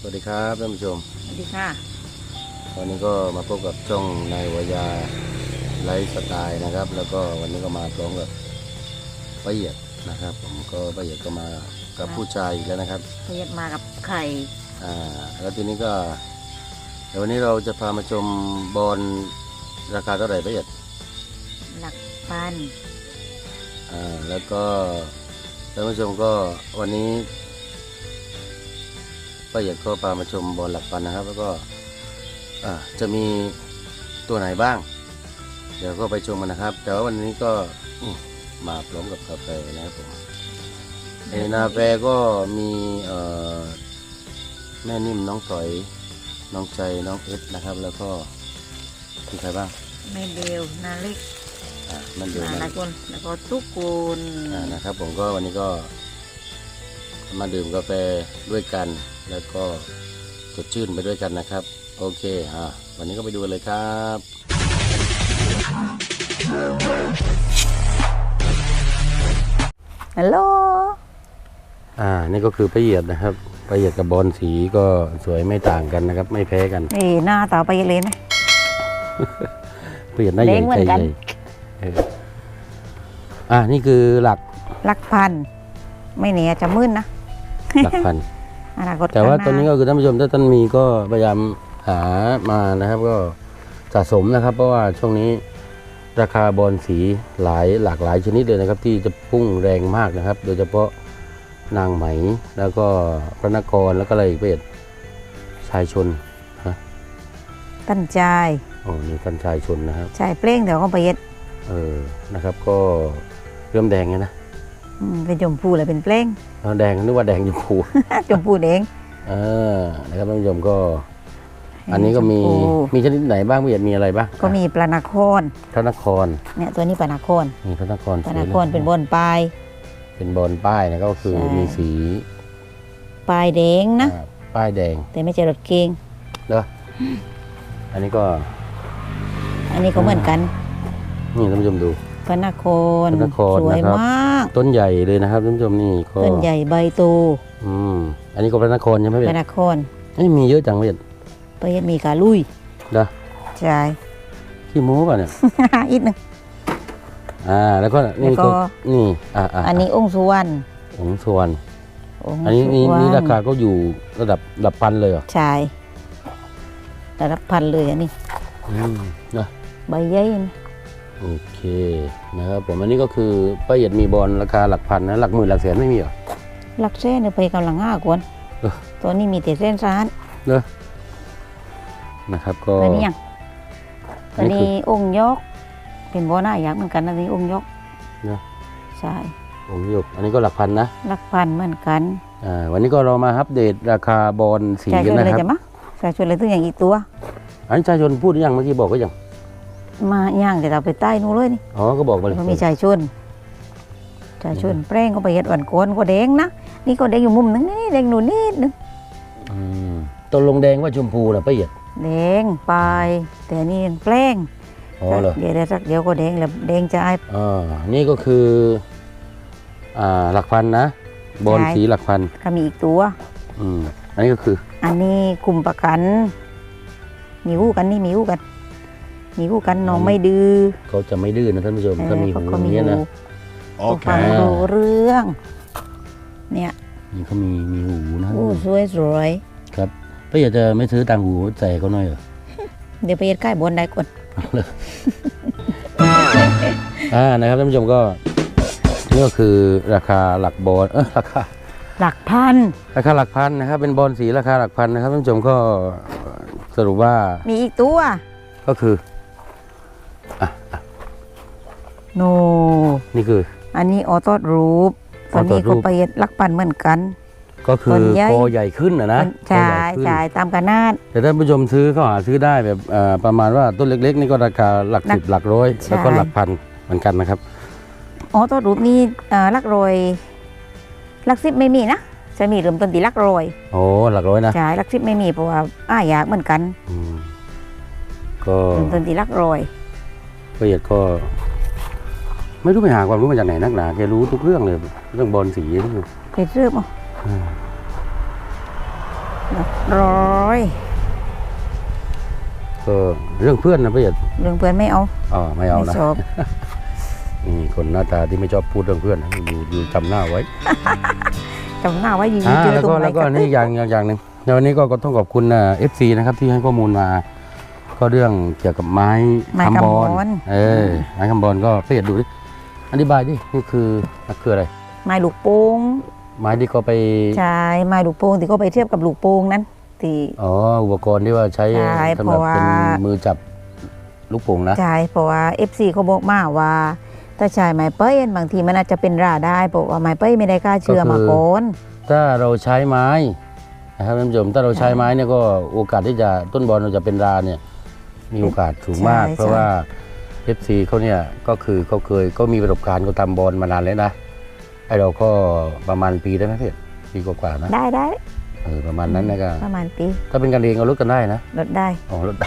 สวัสดีครับท่านผู้ชม สวัสดีค่ะ วันนี้ก็มาพบกับช่องนายวายาไลฟ์สไตล์นะครับ แล้วก็วันนี้ก็มาพร้อมกับป้าเหยียดนะครับ ผมก็ป้าเหยียดก็มากับผู้ชายอีกแล้วนะครับเพียดมากับไข่อ่าแล้วทีนี้ก็เดี๋ยววันนี้เราจะพามาชมบอลราคาเท่าไหร่ป้าเหยียดหลักพันอ่าแล้วก็ท่านผู้ชมก็วันนี้ ป้าเหยียดก็พามาชมบอลหลักพันนะครับ แล้วก็อ่าจะมีตัวไหนบ้าง เดี๋ยวก็ไปชมกันนะครับ แต่ว่าวันนี้ก็อืมมาพร้อมกับกาแฟนะครับผมในนาแฟก็มีเอ่อแม่นิ่มน้องถอยน้องใจน้องเอสนะครับ แล้วก็มีใครบ้างไม่เดียวนาเล็กอ่ามันอยู่นามันละคนแล้วก็ทุกคนอ่านะครับผมก็วันนี้ก็ มาดื่มกาแฟด้วยกัน แล้วก็สดชื่นไปด้วยกันนะครับ โอเคอ่าวันนี้ก็ไปดูกันเลยครับฮัลโหลอ่า นี่ก็คือประเหยียดนะครับประเหยียดกับบอลสีก็สวยไม่ต่างกันนะครับ ไม่แพ้กันนี่หน้าต่อไปเลยนะประเหยียดหน้าใหญ่เล้งเหมืใจอนใหกันญ่เอออ่านี่คือหลักหลักพัน ไม่เนี่ยจะมึนนะ หลักพัน อนาคตแต่ว่าข้งหตอนนี้ก็คือท่านผู้ชมถ้าท่านมีก็พยายามหามานะครับก็สะสมนะครับ เพราะว่าช่วงนี้ราคาบอลสีหลายหลากหลายชนิดเลยนะครับ ที่จะพุ่งแรงมากนะครับ โดยเฉพาะนางไหมแล้วก็พระนครแล้วก็อะไรอีกเป็นชายชนตั้นใจโอ้นี่กันชายชนนะครับใช่เปล่งเดี๋ยวก็ไปเย็ดเออนะครับ ก็เริ่มแดงไงนะอืม เป็นชมพูเลยเป็นเปล่งเอาแดงนึกว่าแดงอยู่ผูชมพูแดงเออนะครับท่านผู้ชมก็ อันนี้ก็มีชพูมีชนิดไหนบ้างพี่เอียดมีอะไรบ้างก็มีปลานาครพระนครเนี่ยตัวนี้ปลานาครนี่พระนครปลาสวยนานะครเป็นบนปลายเป็นบอลป้ายนะก็คือใช่มีสีปลายแดงนะอ่าป้ายแดง แต่ไม่ใช่รถเก่งเนอะอันนี้ก็ อันนี้ก็เหมือนกัน นี่ท่านผู้ชมดูพระนครพระนครสวยนะครับมาก ต้นใหญ่เลยนะครับท่านผู้ชมนี่ก็ต้นใหญ่ใบโตอืมอันนี้ก็พระนครใช่ไหมพเบียระดนครนี่มีเยอะจังเบียดไปเฮ็ดมีกาลุยเด้อใช่ ขี้โม้ป่ะเนี่ยอีกหนึ่ง อ่าแล้วก็นี่แล้วก็ ก็นี่อ่าอ่าอันนี้องค์สุวรรณของส่วนองค์อันนี้นี่สุวรรณนี่ราคาก็อยู่ระดับระดับพันเลยเหรอใช่ระดับพันเลยอันนี้อืมนะใบใหญ่นี่ โอเคนะครับผมอันนี้ก็คือป้าเอียดมีบอลราคาหลักพันนะหลักหมื่นหลักแสนไม่มีเหรอหลักเส้นเนี่ยไปกำลังห้ากวนเออตัวนี้มีแต่เส้นร้านเนอะนะครับก็อันนี้ยังอัอันนนี้คือนี้องค์ยก เป็นบัวหน้ายักษ์เหมือนกันอันนี้องค์ยกเนอะ ใช่องค์หยกอันนี้ก็หลักพันนะหลักพันเหมือนกันอ่าวันนี้ก็เรามาอัปเดตราคาบอลสีใช่ชกันวนนะเลยครับจะมะใช่ชวนเลยตัวอย่างอีกตัว อันนี้ชายชนพูดหรือยังเมื่อกี้บอกก็ยัง มาย่างแต่เราไปใต้นู้นเลยนี่อ๋อก็บอกมาเลยก็มีชายชนชายชนแป้งก็ไปเฮ็ดหวันโกนก็แดงนะนี่ก็แดงอยู่มุมหนึงนี่แดงหนูนิดนึงอืมตกลงแดงว่าชมพูนะป้าเอียดแดงปลายแต่นี่ยังแป้งอ๋อเหรอเดี๋ยวเดี๋ยวสักเดี๋ยวก็แดงแล้วแดงจะอายอ่านี่ก็คืออ่าหลักพันนะบอลใช่สีหลักพันก็มีอีกตัวอืมอันนี้ก็คือ อันนี้กลุ่มประกัน มีคู่กันนี่มีคู่กัน มีคู่กันน้องไม่ดื้อเขาจะไม่ดื้อนะท่านผู้ชมเออถ้ามีเขาหูก็อมีย่างเงี้ยนะหูก็ฟังรู้เรื่อง เนี่ยนี่เขามีมีหูนะอู้สวยสวยครับป้าเอียดจะไม่ซื้อต่างหูใส่เขาหน่อยเหรอเดี๋ยวไปเฮ็ดใกล้บนได้ก่อนอ่านะครับท่านผู้ชมก็นี่ก็คือราคาหลักบอลเออราคาหลักพันราคาหลักพันนะครับ เป็นบอลสีราคาหลักพันนะครับท่านผู้ชมก็สรุปว่ามีอีกตัว ก็คือ โน นี่คือ อันนี้ออโต้รูปตอนนี้ออโต้รูก็ปไปเฮ็ดลักปันเหมือนกัน ก็คือส่วนใหญ่คอใหญ่ขึ้นนะนะใช่คอใหญ่ขึ้นใช่ตามกันนาดแต่ท่านผู้ชมซื้อเขาหาซื้อได้แบบเอ่อประมาณว่าต้นเล็ก ๆ นี่ก็ราคาหลักหลักสิบหลักร้อยใช่แล้วก็หลักพันเหมือนกันนะครับออโต้รูปนี่เอ่อลักรอยลักซิบไม่มีนะจะมีเริ่มต้นที่ลักรอยโอ้หลักร้อยนะใช่ลักซิบไม่มีเพราะว่าอ้ายากเหมือนกันอืมก็เริ่มต้นที่ลักรอยละเอียดก็ ไม่รู้ไปหาความรู้มาจากไหนนักหนาแกรู้ทุกเรื่องเลย เรื่องบอลสีนี่ไปเรื่อยมั้งอ่าร้อยก็เรื่องเพื่อนนะพี่เอกเรื่องเพื่อนไม่เอาอ๋อไม่เอาไม่นะชอบนี่คนหน้าตาที่ไม่ชอบพูดเรื่องเพื่อนนะอยู่อยู่จำหน้าไว้จำหน้าไว้อยืนอ่าเจอแล้วตรงก็ไหนแล้วก็กันนี่อย่างอย่างอย่างหนึ่งในวันนี้ก็ก็ต้องขอบคุณเอฟซีนะครับที่ให้ข้อมูลมา ก็เรื่องเกี่ยวกับไม้ไม้คำคำบบออลลเออไม้คำบอลก็พี่เอกดูดิ อธิบายดินี่คือมันคืออะไร ไม้ลูกโป่งไม้ที่เขาไปใช่ไม้ลูกโป่งที่เขาไปเทียบกับลูกโป่งนั้นที่อ๋ออุปกรณ์ที่ว่าใช้ใช่สำหรับเพราะว่าเป็นมือจับลูกโป่งนะใช่เพราะว่า FC เขาบอกมาว่าถ้าใช้ไม้เป้ยบางทีมันอาจจะเป็นราได้เพราะว่าไม้เป้ยไม่ได้กล้าเชื่อมาก่อนถ้าเราใช้ไม้นะครับท่านผู้ชมถ้าเราใช้ไม้เนี่ยก็โอกาสที่จะต้นบอลเราจะเป็นราเนี่ยมีโอกาสสูงมากใช่เพราะว่า FC เขาเนี่ยก็คือเขาเคยก็มีประสบการณ์เขาทำบอลมานานแล้วนะไอเราก็ประมาณปีได้ไหมพี่ปีกว่าๆนะได้ได้เออประมาณนั้นนะก็ประมาณปีถ้าเป็นกันเองก็ลดกันได้นะลดได้อ๋อลดได้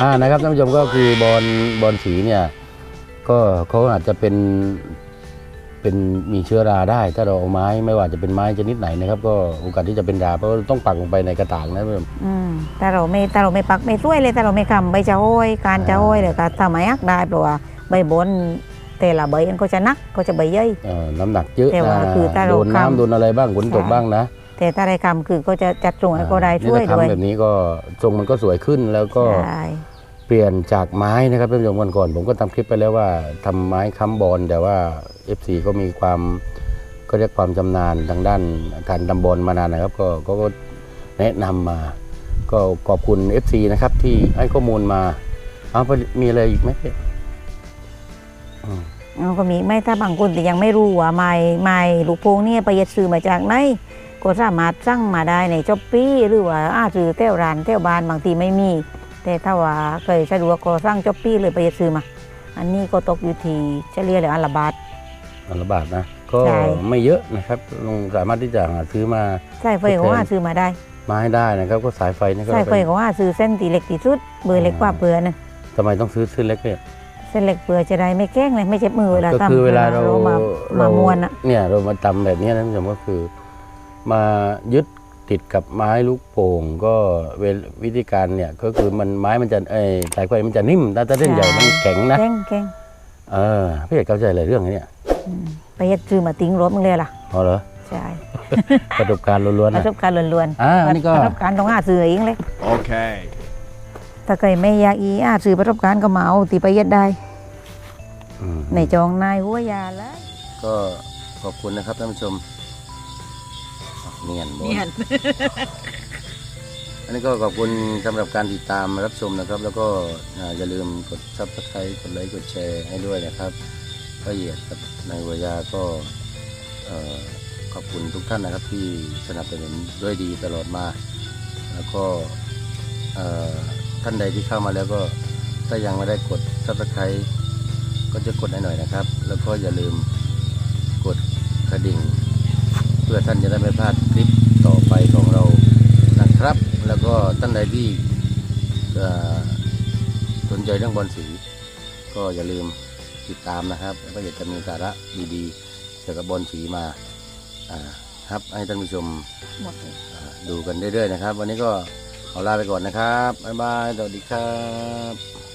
อ่านะครับท่านผู้ชมก็คือบอลบอลสีเนี่ยก็เขาอาจจะเป็น เป็นมีเชื้อราได้ ถ้าเราเอาไม้ไม่ว่าจะเป็นไม้ชนิดไหนนะครับ ก็โอกาสที่จะเป็นราเพราะว่าต้องปักลงไปในกระถางนะท่านผู้ชมอืมแต่เราไม่แต่เราไม่ปักไม่ช่วยเลยแต่เราไม่คำใบจะห้อยการจะห้อยเลยก็ทำไมอักได้เพราะว่าใบบนแต่ละใบมันก็จะนักก็จะใบย่อยเอ่อน้ำหนักเยอะแต่ว่านะคือถ้าเราโดนน้ำทำโดนอะไรบ้างฝนตกใช่บ้างนะแต่ถ้าได้คำคือก็จะจัดตรงให้ก็ได้นี่ช่วยถ้าด้วยทำแบบนี้ก็ทรงมันก็สวยขึ้นแล้วก็ใช่ เปลี่ยนจากไม้นะครับท่านผู้ชมวันก่อนผมก็ทำคลิปไปแล้วว่าทำไม้ค้ำบอลแต่ว่า FC ก็มีความก็เรียกความชำนาญทางด้านการทำบอลมานานนะครับ ก็ก็แนะนำมา ก็ขอบคุณ FC นะครับที่ให้ข้อมูลมาเอาไปมีอะไรอีกไหมพี่อืมมันก็มีไม่ถ้าบางคนแต่ยังไม่รู้ว่าไม้ไม้ลูกโป่งเนี่ยไปยึดซื้อมาจากไหนก็สามารถสั่งมาได้ในช้อปปี้หรือว่าอาซื้อเต้วร้านเต้วบ้านบางทีไม่มี แต่ถ้าว่าเคยสะดวกก็สั่งช้อปปี้เลยไปยึดซื้อมา อันนี้ก็ตกอยู่ที่เฉลี่ยเลยอันละบาทอันละบาทนะ ก็ใช่ ไม่เยอะนะครับลงสามารถที่จะหาซื้อมาใช่ไฟก็ว่าซื้อมาได้มาให้ได้นะครับ ก็สายไฟนี่ก็ใช่ไฟเป็นก็ว่าซื้อเส้นตีเล็กที่สุด เบอร์เล็กกว่าเบอร์นะทำไมต้องซื้อเส้นเล็กเนี่ย เส้นเล็กเบอร์จะได้ไม่แกล้งเลยไม่เจ็บมือเวลาก็ทำคือเวลาเรามามาเราม้วนอะ เนี่ยเรามาตำแบบนี้นะท่านผู้ชมก็คือ มายึด ติดกับไม้ลูกโป่งก็เวลวิธีการเนี่ยก็คือมันไม้มันจะเอ้ยสายไฟมันจะนิ่มแต่ถ้าเส้นใหญ่มันแข็งนะแกล้งแกล้งเออพี่เอกเข้าใจอะไรเรื่องนี้เนี่ยอืมไปยึดซื้อมาติ้งรถมึงเลยล่ะอ๋อเหรอใช่ประสบการณ์ล้วนปๆนะระสบการณ์ล้วนอ่านี่ก็ประสบการณ์ต้องหาซื้อเองเลย Okay. ถ้าใครไม่อยากอีอาซื้อประสบการณ์ก็มาเอาตีไปยึดได้อืมในจองนายหัวยาแล้วก็ขอบคุณนะครับท่านผู้ชม เนียนบอลอันนี้ก็ขอบคุณสำหรับการติดตามรับชมนะครับ แล้วก็อ่าอย่าลืมกดซับสไครต์กดไลค์กดแชร์ให้ด้วยนะครับละเอียดกับนายวิยาก็เอ่อขอบคุณทุกท่านนะครับ ที่สนับสนุนด้วยดีตลอดมา แล้วก็เอ่อท่านใดที่เข้ามาแล้วก็ถ้ายังไม่ได้กดซับสไครต์ก็จะกดให้หน่อยนะครับ แล้วก็อย่าลืมกดกระดิ่งเพื่อท่านจะได้ไม่พลาดคลิปต่อไปของเรานะครับ แล้วก็ท่านใดที่สนใจเรื่องบอลสี ก็อย่าลืมติดตามนะครับก็อยากจะมีสาระดีๆเกี่ยวกับบอลสีมาครับให้ท่านผู้ชมดูกันเรื่อยๆนะครับ วันนี้ก็ขอลาไปก่อนนะครับบ๊ายบายสวัสดีครับ